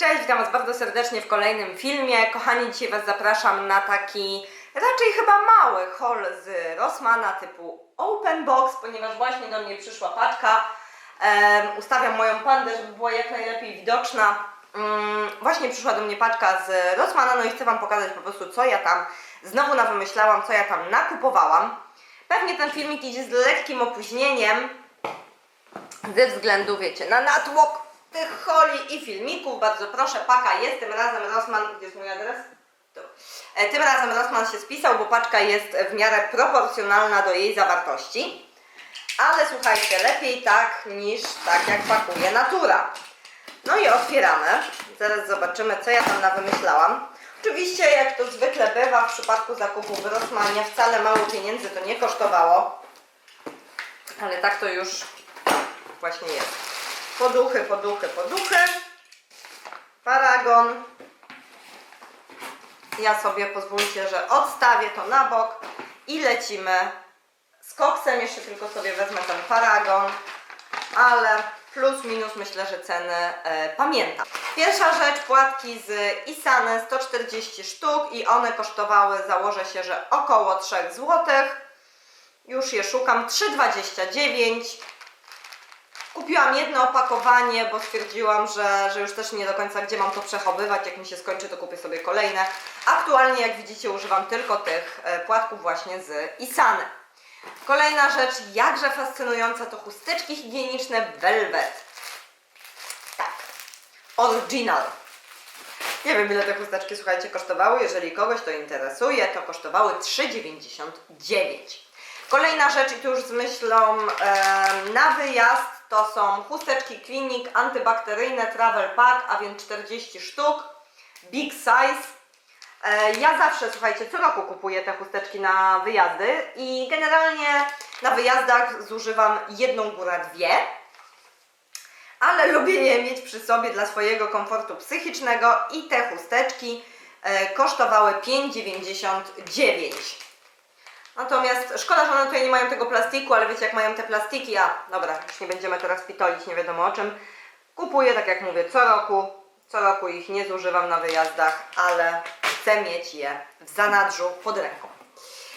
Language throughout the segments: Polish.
Cześć, witam Was bardzo serdecznie w kolejnym filmie. Kochani, dzisiaj Was zapraszam na taki raczej chyba mały haul z Rossmana typu Open Box, ponieważ właśnie do mnie przyszła paczka. Em, ustawiam moją pandę, żeby była jak najlepiej widoczna. Mm, właśnie przyszła do mnie paczka z Rossmana, no i chcę Wam pokazać po prostu, co ja tam znowu nawymyślałam, co ja tam nakupowałam. Pewnie ten filmik idzie z lekkim opóźnieniem, ze względu, wiecie, na natłok tych holi i filmików. Bardzo proszę, paka jest, tym razem Rossmann, gdzie jest mój adres? Tu. E, Tym razem Rossmann się spisał, bo paczka jest w miarę proporcjonalna do jej zawartości. Ale słuchajcie, lepiej tak niż tak jak pakuje natura. No i otwieramy. Zaraz zobaczymy, co ja tam nawymyślałam. Oczywiście, jak to zwykle bywa w przypadku zakupów w Rossmanie, wcale mało pieniędzy to nie kosztowało. Ale tak to już właśnie jest. Poduchy, poduchy, poduchy. Paragon. Ja sobie pozwólcie, że odstawię to na bok i lecimy z koksem. Jeszcze tylko sobie wezmę ten paragon, ale plus minus myślę, że ceny e, pamiętam. Pierwsza rzecz, płatki z Isany 140 sztuk i one kosztowały, założę się, że około 3 zł. Już je szukam, 3,29 Kupiłam jedno opakowanie, bo stwierdziłam, że, że już też nie do końca gdzie mam to przechowywać. Jak mi się skończy, to kupię sobie kolejne. Aktualnie, jak widzicie, używam tylko tych e, płatków właśnie z Isany. Kolejna rzecz, jakże fascynująca, to chusteczki higieniczne Velvet. Tak, original. Nie wiem, ile te chusteczki, słuchajcie, kosztowały. Jeżeli kogoś to interesuje, to kosztowały 3,99. Kolejna rzecz, i tu już z myślą na wyjazd, to są chusteczki Clinic antybakteryjne Travel Pack, a więc 40 sztuk, big size. E, Ja zawsze, słuchajcie, co roku kupuję te chusteczki na wyjazdy i generalnie na wyjazdach zużywam jedną góra dwie, ale lubię je mieć przy sobie dla swojego komfortu psychicznego i te chusteczki e, kosztowały 5,99. Natomiast szkoda, że one tutaj nie mają tego plastiku, ale wiecie jak mają te plastiki, a dobra, już nie będziemy teraz pitolić nie wiadomo o czym. Kupuję, tak jak mówię, co roku. Co roku ich nie zużywam na wyjazdach, ale chcę mieć je w zanadrzu pod ręką.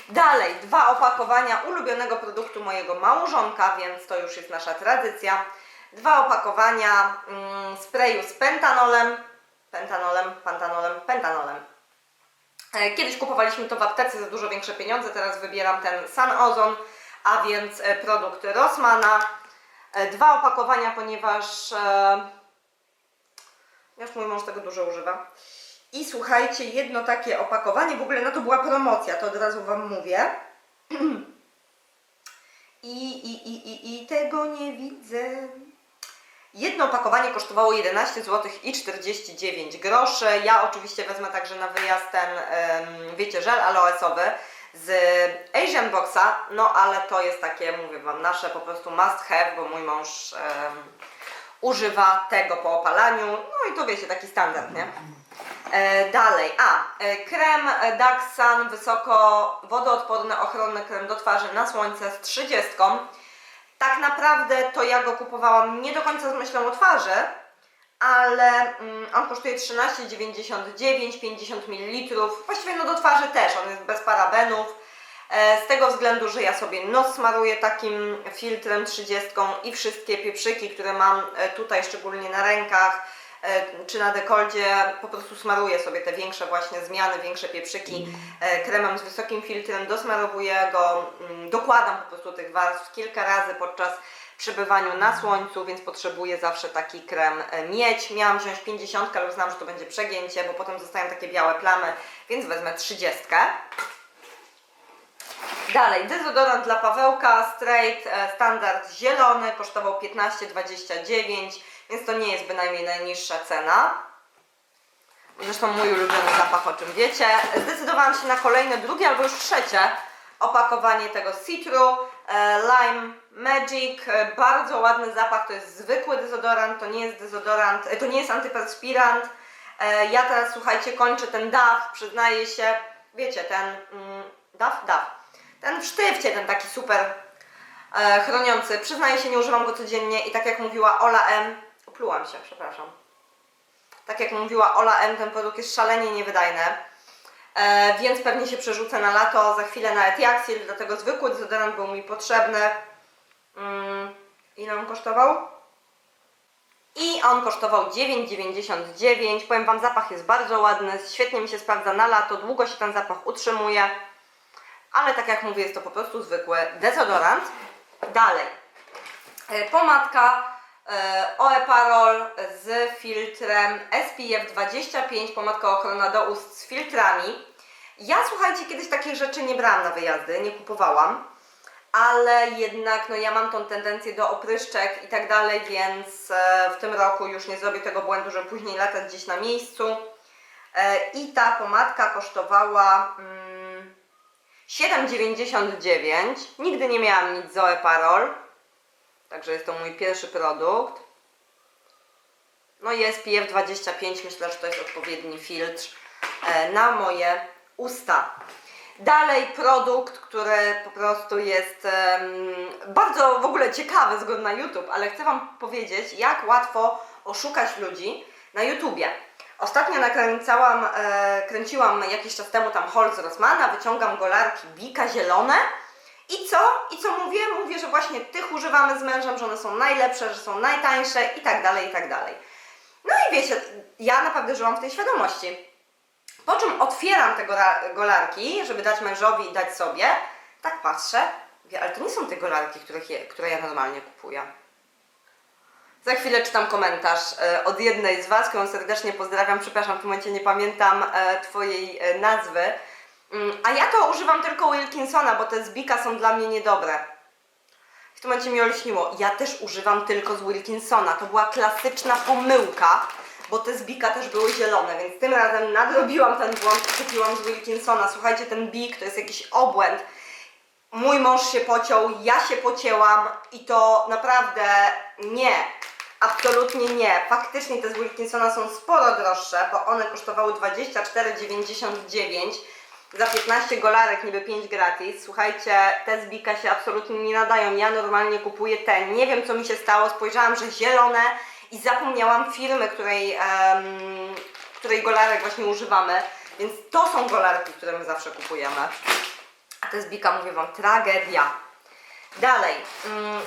Dalej, dwa opakowania ulubionego produktu mojego małżonka, więc to już jest nasza tradycja. Dwa opakowania mm, sprayu z pentanolem, pentanolem, pantanolem, pentanolem. E, Kiedyś kupowaliśmy to w aptece za dużo większe pieniądze, teraz wybieram ten San Ozon, a więc e, produkt Rossmana. E, Dwa opakowania, ponieważ już mój mąż tego dużo używa. I słuchajcie, jedno takie opakowanie, w ogóle no to była promocja, to od razu Wam mówię. I, i, i, i, i tego nie widzę. Jedno opakowanie kosztowało 11 zł i 49 groszy. Ja oczywiście wezmę także na wyjazd ten, wiecie, żel aloesowy z Asian Boxa, no ale to jest takie, mówię Wam, nasze po prostu must have, bo mój mąż em, używa tego po opalaniu, no i to wiecie, taki standard, nie? E, dalej, a, e, krem Dax Sun wysoko wodoodporny, ochronny krem do twarzy na słońce z 30. Tak naprawdę to ja go kupowałam nie do końca z myślą o twarzy, ale mm, on kosztuje 13,99, 50 ml. Właściwie no do twarzy też, on jest bez parabenów. E, Z tego względu, że ja sobie nos smaruję takim filtrem 30 i wszystkie pieprzyki, które mam e, tutaj, szczególnie na rękach czy na dekoldzie, po prostu smaruję sobie te większe właśnie zmiany, większe pieprzyki e, kremem z wysokim filtrem, dosmarowuję go, mm, dokładam po prostu tych warstw kilka razy podczas przebywaniu na słońcu, więc potrzebuję zawsze taki krem e, mieć. Miałam wziąć 50, ale uznałam, że to będzie przegięcie, bo potem zostają takie białe plamy, więc wezmę 30. Dalej, dezodorant dla Pawełka Straight e, standard zielony kosztował 15,29, więc to nie jest bynajmniej najniższa cena. Zresztą mój ulubiony zapach, o czym wiecie. Zdecydowałam się na kolejne, drugie albo już trzecie opakowanie tego Citru e, Lime Magic. E, Bardzo ładny zapach, to jest zwykły dezodorant, to nie jest dezodorant, e, to nie jest antyperspirant. Ja teraz, słuchajcie, kończę ten DAF, przyznaję się, wiecie, ten mm, DAF, DAF, ten w sztywcie, ten taki super chroniący. Przyznaję się, nie używam go codziennie i tak jak mówiła Ola M, oplułam się, przepraszam. Tak jak mówiła Ola M, ten produkt jest szalenie niewydajny. E, więc pewnie się przerzucę na lato, za chwilę na Etiaxil, dlatego zwykły dezodorant był mi potrzebny. Mm, ile on kosztował? I on kosztował 9,99. Powiem Wam, zapach jest bardzo ładny, świetnie mi się sprawdza na lato, długo się ten zapach utrzymuje. Ale tak jak mówię, jest to po prostu zwykły dezodorant. Dalej. E, Pomadka Oeparol z filtrem SPF 25, pomadka ochrona do ust z filtrami. Ja słuchajcie, kiedyś takich rzeczy nie brałam na wyjazdy, nie kupowałam, ale jednak no ja mam tą tendencję do opryszczek i tak dalej, więc e, w tym roku już nie zrobię tego błędu, że później latać gdzieś na miejscu. E, I ta pomadka kosztowała mm, 7,99. Nigdy nie miałam nic z Oeparol. Także jest to mój pierwszy produkt. No i SPF 25, myślę, że to jest odpowiedni filtr e, na moje usta. Dalej produkt, który po prostu jest em, bardzo w ogóle ciekawy, zgodny na YouTube, ale chcę Wam powiedzieć, jak łatwo oszukać ludzi na YouTubie. Ostatnio nakręcałam, e, kręciłam jakiś czas temu tam haul z Rossmana, wyciągam golarki Bika zielone i co? I co mówię? Mówię, że właśnie tych używamy z mężem, że one są najlepsze, że są najtańsze i tak dalej, i tak dalej. No i wiecie, ja naprawdę żyłam w tej świadomości. Po czym otwieram te golarki, żeby dać mężowi i dać sobie. Tak patrzę, mówię, ale to nie są te golarki, których je, które ja normalnie kupuję. Za chwilę czytam komentarz e, od jednej z Was, którą serdecznie pozdrawiam. Przepraszam, w tym momencie nie pamiętam e, Twojej e, nazwy. Mm, A ja to używam tylko Wilkinsona, bo te z Bika są dla mnie niedobre. W tym momencie mi olśniło. Ja też używam tylko z Wilkinsona. To była klasyczna pomyłka, bo te z Bika też były zielone, więc tym razem nadrobiłam ten błąd kupiłam z Wilkinsona. Słuchajcie, ten Bik to jest jakiś obłęd. Mój mąż się pociął, ja się pocięłam i to naprawdę nie. Absolutnie nie. Faktycznie te z Wilkinsona są sporo droższe, bo one kosztowały 24,99 za 15 golarek, niby 5 gratis. Słuchajcie, te z Bika się absolutnie nie nadają. Ja normalnie kupuję te. Nie wiem co mi się stało. Spojrzałam, że zielone i zapomniałam firmy, której, em, której golarek właśnie używamy. Więc to są golarki, które my zawsze kupujemy. A te z Bika, mówię Wam, tragedia. Dalej. Mm,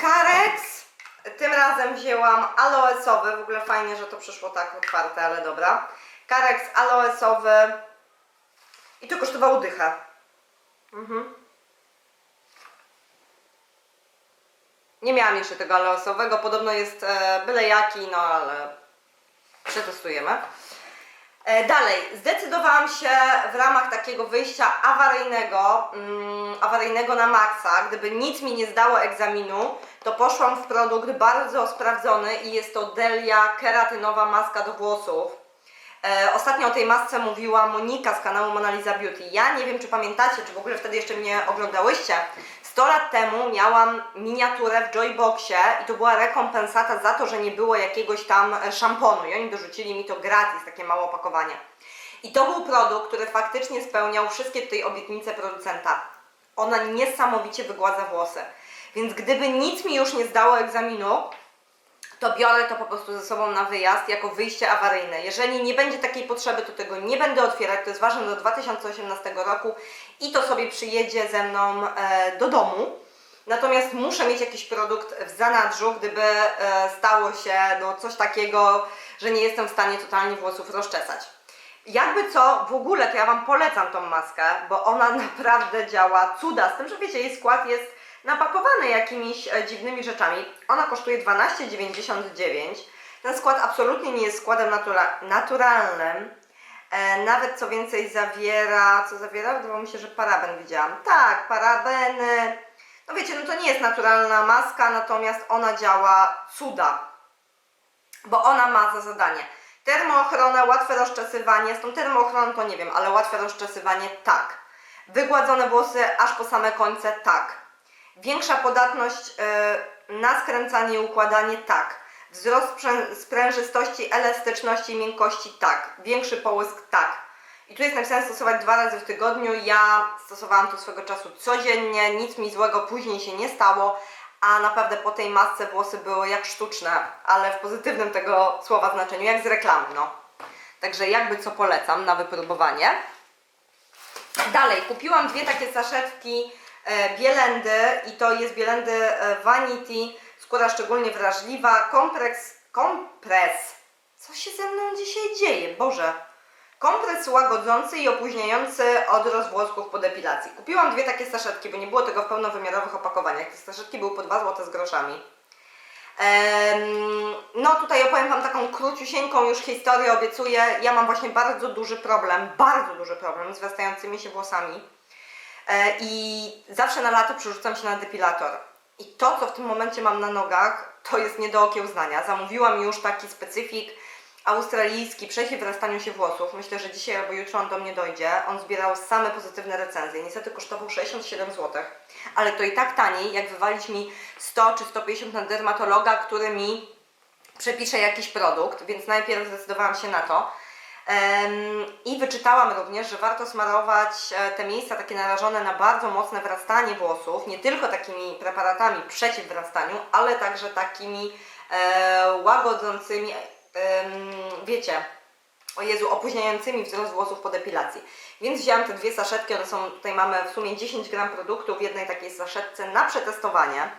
Karex. Tym razem wzięłam aloesowy. W ogóle fajnie, że to przyszło tak otwarte, ale dobra. Karex aloesowy. I to kosztowało dychę. Mhm. Nie miałam jeszcze tego aloesowego. Podobno jest e, byle jaki, no ale przetestujemy. E, Dalej, zdecydowałam się w ramach takiego wyjścia awaryjnego, mm, awaryjnego na maksa. Gdyby nic mi nie zdało egzaminu, to poszłam w produkt bardzo sprawdzony i jest to Delia keratynowa maska do włosów. E, ostatnio o tej masce mówiła Monika z kanału Mona Lisa Beauty. Ja nie wiem, czy pamiętacie, czy w ogóle wtedy jeszcze mnie oglądałyście. 100 lat temu miałam miniaturę w Joyboxie i to była rekompensata za to, że nie było jakiegoś tam e, szamponu i oni dorzucili mi to gratis, takie małe opakowanie. I to był produkt, który faktycznie spełniał wszystkie tutaj obietnice producenta. Ona niesamowicie wygładza włosy. Więc gdyby nic mi już nie zdało egzaminu, to biorę to po prostu ze sobą na wyjazd jako wyjście awaryjne. Jeżeli nie będzie takiej potrzeby, to tego nie będę otwierać. To jest ważne do 2018 roku i to sobie przyjedzie ze mną e, do domu. Natomiast muszę mieć jakiś produkt w zanadrzu, gdyby e, stało się no, coś takiego, że nie jestem w stanie totalnie włosów rozczesać. Jakby co, w ogóle to ja Wam polecam tą maskę, bo ona naprawdę działa cuda. Z tym, że wiecie, jej skład jest napakowany jakimiś e, dziwnymi rzeczami. Ona kosztuje 12,99. Ten skład absolutnie nie jest składem natura naturalnym. E, nawet co więcej zawiera, co zawiera? Wydawało mi się, że paraben widziałam. Tak, parabeny. No wiecie, no to nie jest naturalna maska, natomiast ona działa cuda. Bo ona ma za zadanie termoochronę, łatwe rozczesywanie. Z tą termoochroną to nie wiem, ale łatwe rozczesywanie tak. Wygładzone włosy aż po same końce tak. Większa podatność y, na skręcanie i układanie tak. Wzrost sprę- sprężystości, elastyczności i miękkości tak. Większy połysk tak. I tu jest napisane stosować dwa razy w tygodniu. Ja stosowałam to swego czasu codziennie, nic mi złego później się nie stało, a naprawdę po tej masce włosy były jak sztuczne, ale w pozytywnym tego słowa znaczeniu, jak z reklamy, no. Także jakby co polecam na wypróbowanie. Dalej, kupiłam dwie takie saszetki e, Bielendy i to jest Bielendy e, Vanity, skóra szczególnie wrażliwa, kompres, kompres, co się ze mną dzisiaj dzieje, Boże, kompres łagodzący i opóźniający odrost włosków po depilacji. Kupiłam dwie takie saszetki, bo nie było tego w pełnowymiarowych opakowaniach, te saszetki były po 2 zł z groszami. No tutaj opowiem Wam taką króciusieńką już historię, obiecuję. Ja mam właśnie bardzo duży problem, bardzo duży problem z wyrastającymi się włosami. E, I zawsze na lato przerzucam się na depilator. I to, co w tym momencie mam na nogach, to jest nie do okiełznania. Zamówiłam już taki specyfik australijski, przeciw wyrastaniu się włosów. Myślę, że dzisiaj albo jutro on do mnie dojdzie. On zbierał same pozytywne recenzje. Niestety kosztował 67 zł. Ale to i tak taniej, jak wywalić mi 100 czy 150 na dermatologa, który mi przepisze jakiś produkt, więc najpierw zdecydowałam się na to. I wyczytałam również, że warto smarować e, te miejsca takie narażone na bardzo mocne wyrastanie włosów, nie tylko takimi preparatami przeciw wyrastaniu, ale także takimi e, łagodzącymi, wiecie, o Jezu, opóźniającymi wzrost włosów po depilacji. Więc wzięłam te dwie saszetki, one są, tutaj mamy w sumie 10 gram produktu w jednej takiej saszetce na przetestowanie.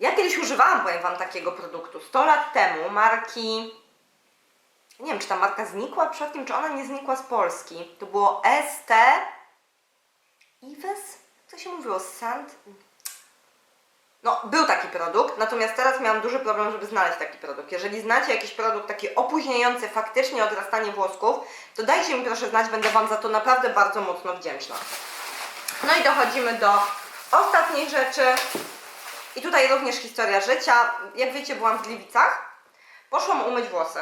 Ja kiedyś używałam, powiem Wam, takiego produktu 100 lat temu, marki nie wiem, czy ta marka znikła przypadkiem, czy ona nie znikła z Polski. To było ST Ives? Co się mówiło? Sand? No, był taki produkt, natomiast teraz miałam duży problem, żeby znaleźć taki produkt. Jeżeli znacie jakiś produkt taki opóźniający faktycznie odrastanie włosków, to dajcie mi proszę znać, będę Wam za to naprawdę bardzo mocno wdzięczna. No i dochodzimy do ostatniej rzeczy. I tutaj również historia życia. Jak wiecie, byłam w Gliwicach. Poszłam umyć włosy.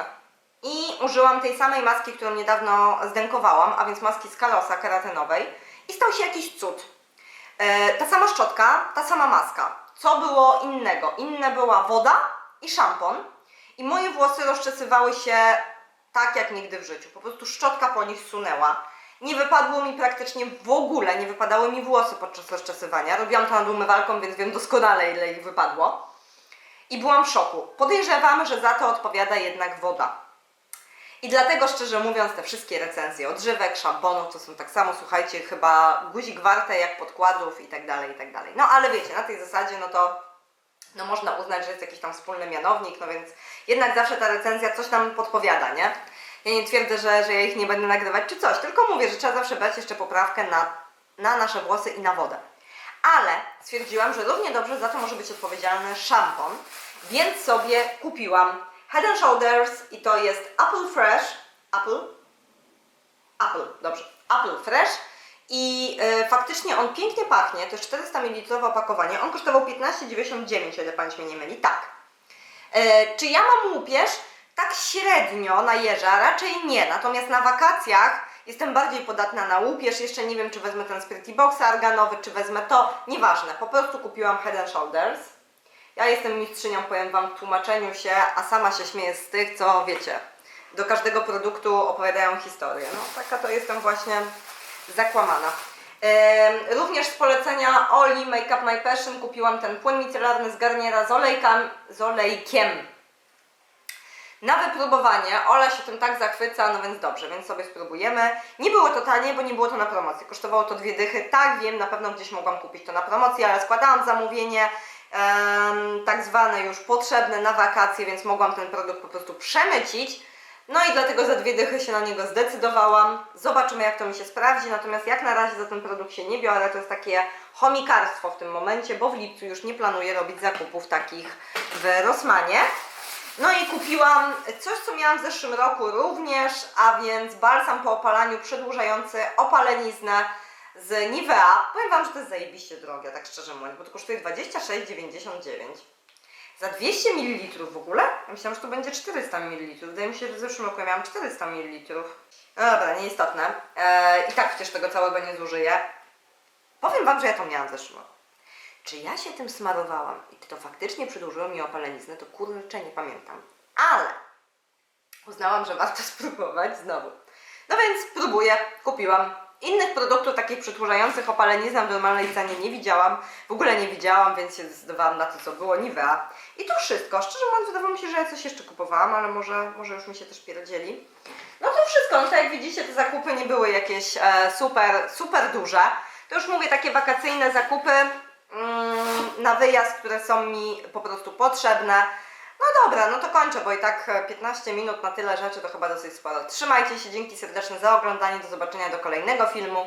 I użyłam tej samej maski, którą niedawno zdękowałam, a więc maski z kalosa keratenowej. I stał się jakiś cud. E, ta sama szczotka, ta sama maska. Co było innego? Inne była woda i szampon. I moje włosy rozczesywały się tak jak nigdy w życiu. Po prostu szczotka po nich sunęła. Nie wypadło mi praktycznie w ogóle, nie wypadały mi włosy podczas rozczesywania. Robiłam to nad umywalką, więc wiem doskonale ile ich wypadło. I byłam w szoku. Podejrzewam, że za to odpowiada jednak woda. I dlatego szczerze mówiąc te wszystkie recenzje odżywek, szamponów to są tak samo, słuchajcie, chyba guzik warte jak podkładów i tak dalej, i tak dalej. No ale wiecie, na tej zasadzie no to no można uznać, że jest jakiś tam wspólny mianownik, no więc jednak zawsze ta recenzja coś nam podpowiada, nie? Ja nie twierdzę, że, że ja ich nie będę nagrywać czy coś, tylko mówię, że trzeba zawsze brać jeszcze poprawkę na, na nasze włosy i na wodę. Ale stwierdziłam, że równie dobrze za to może być odpowiedzialny szampon, więc sobie kupiłam Head and Shoulders i to jest Apple Fresh, Apple, Apple, dobrze, Apple Fresh. I e, faktycznie on pięknie pachnie, to jest 400 ml opakowanie, on kosztował 15,99 o ile pamięć mnie nie myli, tak. E, czy ja mam łupież? Tak średnio na jeża, raczej nie, natomiast na wakacjach jestem bardziej podatna na łupież, jeszcze nie wiem czy wezmę ten Spirty Box arganowy, czy wezmę to, nieważne, po prostu kupiłam Head and Shoulders. Ja jestem mistrzynią, powiem Wam, w tłumaczeniu się, a sama się śmieję z tych, co wiecie, do każdego produktu opowiadają historię. No taka to jestem właśnie zakłamana. Również z polecenia Oli Make Up My Passion kupiłam ten płyn micelarny z Garniera z, olejkam, z olejkiem. Na wypróbowanie Ola się tym tak zachwyca, no więc dobrze, więc sobie spróbujemy. Nie było to tanie, bo nie było to na promocji. Kosztowało to dwie dychy. Tak, wiem, na pewno gdzieś mogłam kupić to na promocji, ale składałam zamówienie tak zwane już potrzebne na wakacje, więc mogłam ten produkt po prostu przemycić. No i dlatego za dwie dychy się na niego zdecydowałam. Zobaczymy jak to mi się sprawdzi, natomiast jak na razie za ten produkt się nie biorę, to jest takie chomikarstwo w tym momencie, bo w lipcu już nie planuję robić zakupów takich w Rossmanie. No i kupiłam coś, co miałam w zeszłym roku również, a więc balsam po opalaniu przedłużający opaleniznę z Nivea. Powiem Wam, że to jest zajebiście drogie, tak szczerze mówiąc, bo to kosztuje 26,99. Za 200 ml w ogóle? Myślałam, że to będzie 400 ml. Wydaje mi się, że w zeszłym roku miałam 400 ml. No dobra, nieistotne. Eee, I tak przecież tego całego nie zużyję. Powiem Wam, że ja to miałam w zeszłym roku. Czy ja się tym smarowałam i to faktycznie przedłużyło mi opaleniznę, to kurczę nie pamiętam. Ale uznałam, że warto spróbować znowu. No więc próbuję, kupiłam Innych produktów takich przytłużających opaleniznę w normalnej cenie nie widziałam. W ogóle nie widziałam, więc się zdecydowałam na to, co było Nivea. I to wszystko. Szczerze mówiąc, wydawało mi się, że ja coś jeszcze kupowałam, ale może, może już mi się też pierdzieli. No to wszystko. No to jak widzicie, te zakupy nie były jakieś e, super, super duże. To już mówię, takie wakacyjne zakupy mm, na wyjazd, które są mi po prostu potrzebne. No dobra, no to kończę, bo i tak e, 15 minut na tyle rzeczy to chyba dosyć sporo. Trzymajcie się, dzięki serdeczne za oglądanie, do zobaczenia do kolejnego filmu.